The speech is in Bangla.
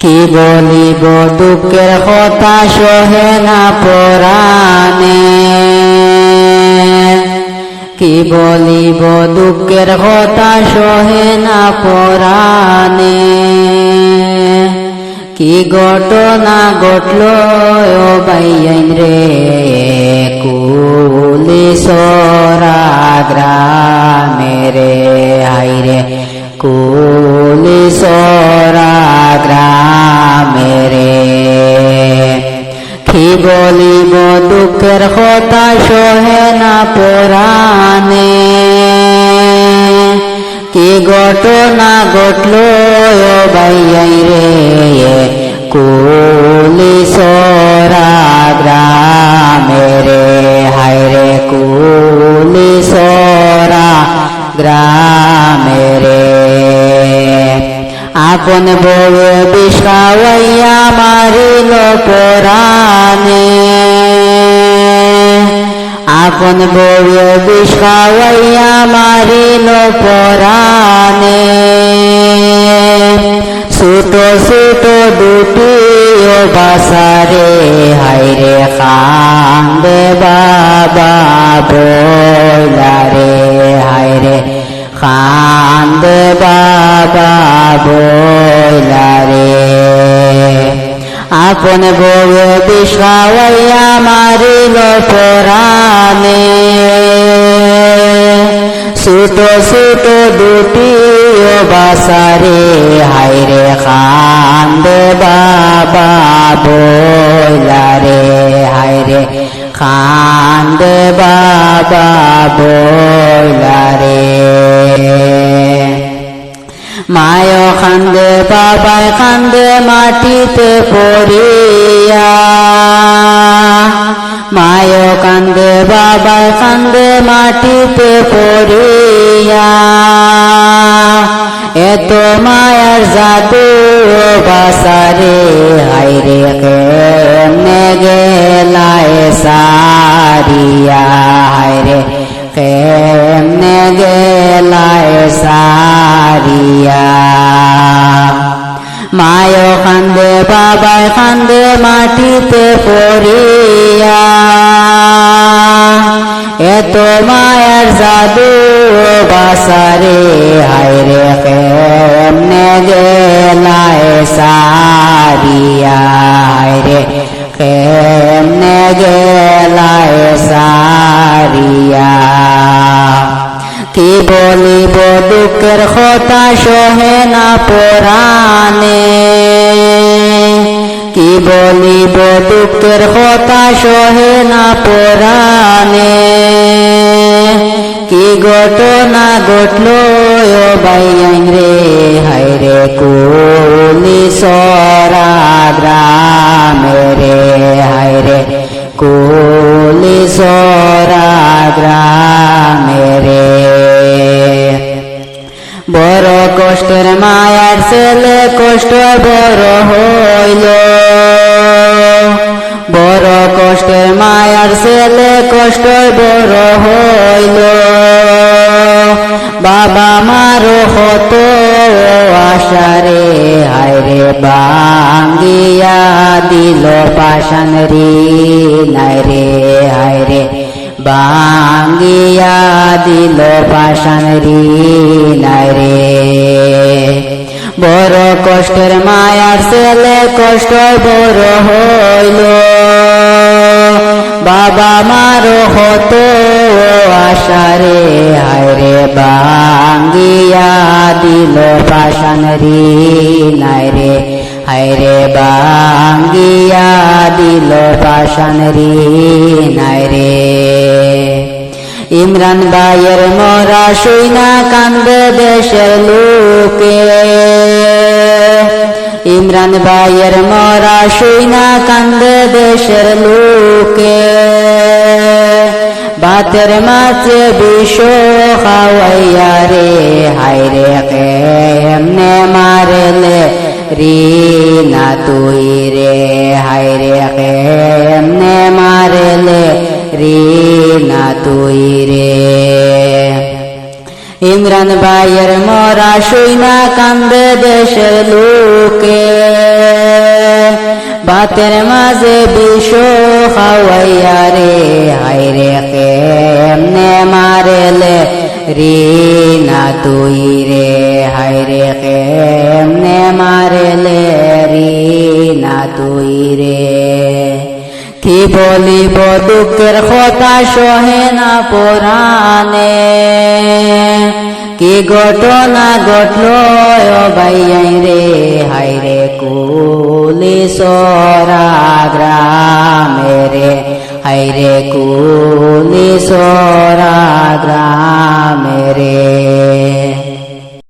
কি বলিব দুঃখের কথা সহে না পরাণে? কি বলিব দুঃখের কথা সহে না পরাণে? কি ঘটনা ঘটল, ও বাইয়াইন রে, কুলি বলিব দুঃখের কথা সহে না পুরাণে। কি ঘটনা ঘটল ও রে কুলি সরা গ্রামে রে। হায় রে কুলি সরা গ্রামে রে। আপন বউ বিষাওয়াইয়া মারিল পরাণে। আপন বউ বিষাওয়াইয়া মারিল পরাণে। ছোট ছোট দুটি ও বাসারে হাইরে খান্দে বাবা বইলারে হাইরে খান্দে বাবা বইলারে। আপন বউ বিষাওয়াইয়া মারিল পরাণে ছোট ছোট দুটি বাসারে হাইরে খান্দে বাবা বইলারে হাইরে খান্দে বাবা বইলারে। মায় খান্দে বাবায় খান্দে মাটিতে পড়িয়া। মায় কান্দে বাবায় কান্দে মাটিতে পড়িয়া এত মায়ার জাদু বাসারে হাইরে কেমনে গেলায় সারিয়া হাইরে কেমনে গেলায় সারিয়া। মায় কান্দে বাবায় কান্দে মাটিতে পড়িয়া, এত মায়ার জাদু বাসারে হায়রে কেমনে গেলায় সারিয়া? হায়রে কেমনে গেলায় সারিয়া? কি বলিব দুঃখের কথা সহে না পরাণে? কি বলিব দুঃখের কথা সহে না পরাণে? কি ঘটনা ঘটল বাইয়াইন রে হায়রে কুলি সরা গ্রামে রে হায়রে কুলি সরা গ্রামে রে বড় কষ্টের মায়ার ছেলে কষ্ট বড় হইল। বড় কষ্টের মায়ার ছেলে কষ্ট বড় হইল। বাবা মারো হত আশারে হায়রে বাঙ্গিয়া দিল পাশান রে, নাই রে হায়রে বাঙ্গিয়া দিল পাশান রে, নাই রে। বড় কষ্টের মায়ার ছেলে কষ্ট বড় হইল। বাবা মারো হত আশারে, হায়রে বাঙ্গিয়া দিল পাশান রে নাই রে হায়রে বাঙ্গিয়া দিল পাশান রে নাই রে ইমরান ভাইয়ের মরা শুইনা কান্দে দেশের লোকে। ইমরান ভাইয়ের মরা শুইনা কান্দে দেশের লোকে। বাতের মাঝে বিষ খাওয়াইয়া রে হাইরে কেমনে মারলে রি না তুই রে হাইরে কেমনে মারলে রি না তুই রে। ইমরান ভাইয়ের মরা শুইনা কান্দে দেশের লোকে, বাতের মাঝে বিষ খাওয়াইয়া রে হাইরে কেমনে মারেলে? রিনা তুই রে হাইরে কেমনে মারেলে? রিনা তুই রে। কি বলিব দুঃখের কথা সহে না পরাণে? কি ঘটনা ঘটল বাইয়াই রে? হাইরে কুলি সরা मेरे हरे कूनी सोरा ग्रा मेरे